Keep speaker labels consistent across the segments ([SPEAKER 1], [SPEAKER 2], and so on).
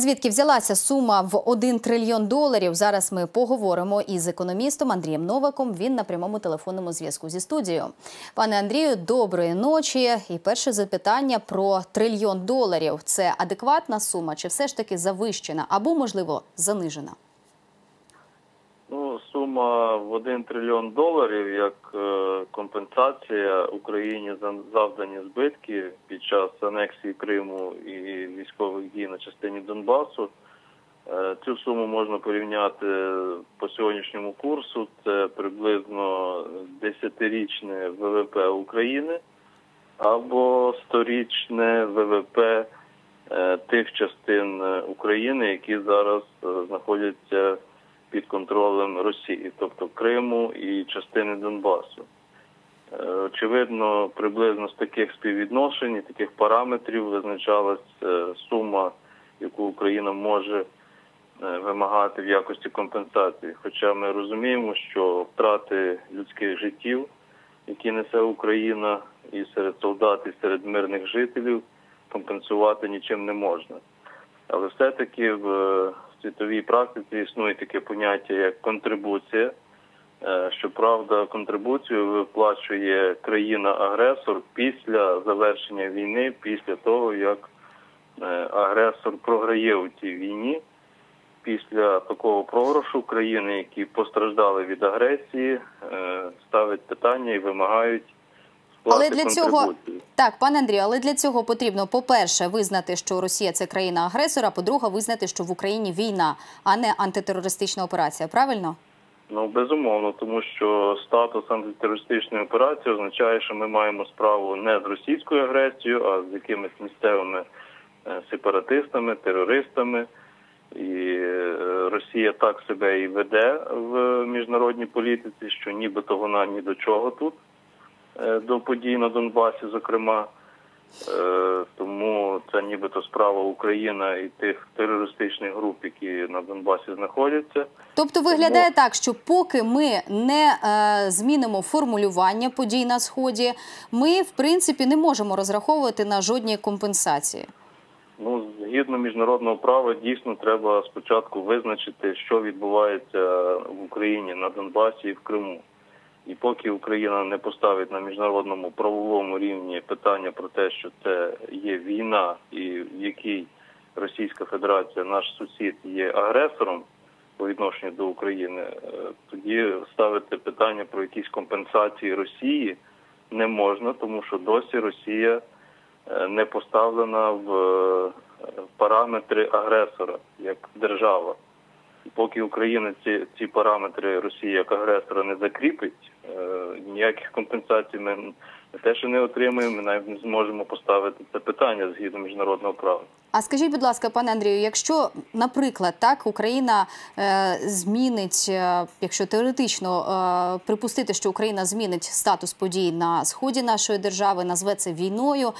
[SPEAKER 1] Звідки взялася сума в 1 трильйон доларів? Зараз ми поговоримо із економістом Андрієм Новаком. Він на прямому телефонному зв'язку зі студією. Пане Андрію, доброї ночі. І перше запитання про трильйон доларів. Це адекватна сума чи все ж таки завищена або, можливо, занижена?
[SPEAKER 2] Сума в 1 трильйон доларів як е, компенсація Україні за завдані збитки під час анексії Криму і військових дій на частині Донбасу. Е, цю суму можна порівняти по сьогоднішньому курсу. Це приблизно 10-річне ВВП України або 100-річне ВВП е, тих частин України, які зараз знаходяться під контролем Росії, тобто Криму і частини Донбасу. Е, Очевидно, приблизно з таких співвідношень, і таких параметрів визначалась е, сума, яку Україна може е, вимагати в якості компенсації. Хоча ми розуміємо, що втрати людських життів, які несе Україна, і серед солдат, і серед мирних жителів, компенсувати нічим не можна. Але все-таки в е, світовій практиці існує таке поняття як контрибуція. Е, Щоправда, контрибуцію виплачує країна-агресор після завершення війни, після того, як е, агресор програє у цій війні. Після такого програшу країни, які постраждали від агресії, ставлять питання і вимагають
[SPEAKER 1] Але для цього так, пане Андрію, але для цього потрібно, по-перше, визнати, що Росія це країна-агресора. По-друге, визнати, що в Україні війна, а не антитерористична операція. Правильно?
[SPEAKER 2] Ну безумовно, тому що статус антитерористичної операції означає, що ми маємо справу не з російською агресією, а з якимись місцевими е, сепаратистами, терористами. І е, Росія так себе і веде в міжнародній політиці, що нібито вона ні до чого тут, до подій на Донбасі, зокрема. Е, Тому це нібито справа Україна і тих терористичних груп, які на Донбасі знаходяться.
[SPEAKER 1] Тобто виглядає так, що поки ми не е, змінимо формулювання подій на сході, ми в принципі не можемо розраховувати на жодні компенсації.
[SPEAKER 2] Ну, згідно міжнародного права, дійсно треба спочатку визначити, що відбувається в Україні на Донбасі і в Криму. І поки Україна не поставить на міжнародному правовому рівні питання про те, що це є війна, і в якій Російська Федерація, наш сусід, є агресором по відношенню до України, е, тоді ставити питання про якісь компенсації Росії не можна, тому що досі Росія е, не поставлена в е, параметри агресора як держава. Поки Україна ці, ці параметри Росії як агресора не закріпить, е, ніяких компенсацій ми не те, що не отримаємо, ми навіть не зможемо поставити це питання згідно міжнародного права.
[SPEAKER 1] А скажіть, будь ласка, пане Андрію, якщо, наприклад, так Україна е, змінить, е, якщо теоретично е, припустити, що Україна змінить статус подій на сході нашої держави, назве це війною, е,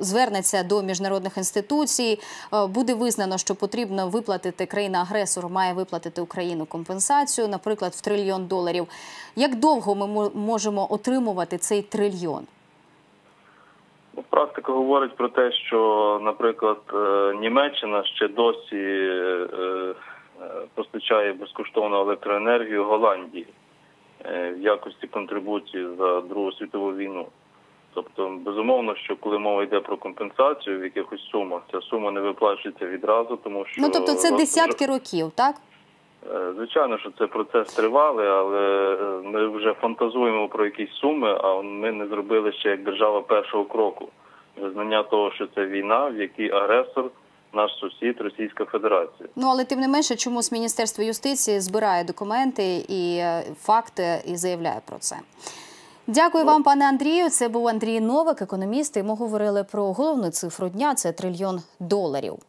[SPEAKER 1] звернеться до міжнародних інституцій, е, буде визнано, що потрібно виплатити країна-агресор, має виплатити Україну компенсацію, наприклад, в трильйон доларів. Як довго ми мо- можемо отримувати цей трильйон?
[SPEAKER 2] Практика говорить про те, що, наприклад, е, Німеччина ще досі е, е, постачає безкоштовну електроенергію Голландії в якості контрибуції за Другу світову війну. Тобто, безумовно, що коли мова йде про компенсацію в якихось сумах, ця сума не виплачується відразу, тому що
[SPEAKER 1] Ну тобто це десятки років, так?
[SPEAKER 2] Звичайно, що це процес тривалий, але ми вже фантазуємо про якісь суми, а ми не зробили ще як держава першого кроку. Визнання того, що це війна, в якій агресор наш сусід Російська Федерація.
[SPEAKER 1] Ну але тим не менше, чомусь Міністерство юстиції збирає документи і е, факти і заявляє про це. Дякую вам, пане Андрію. Це був Андрій Новик, економіст. І ми говорили про головну цифру дня це трильйон доларів.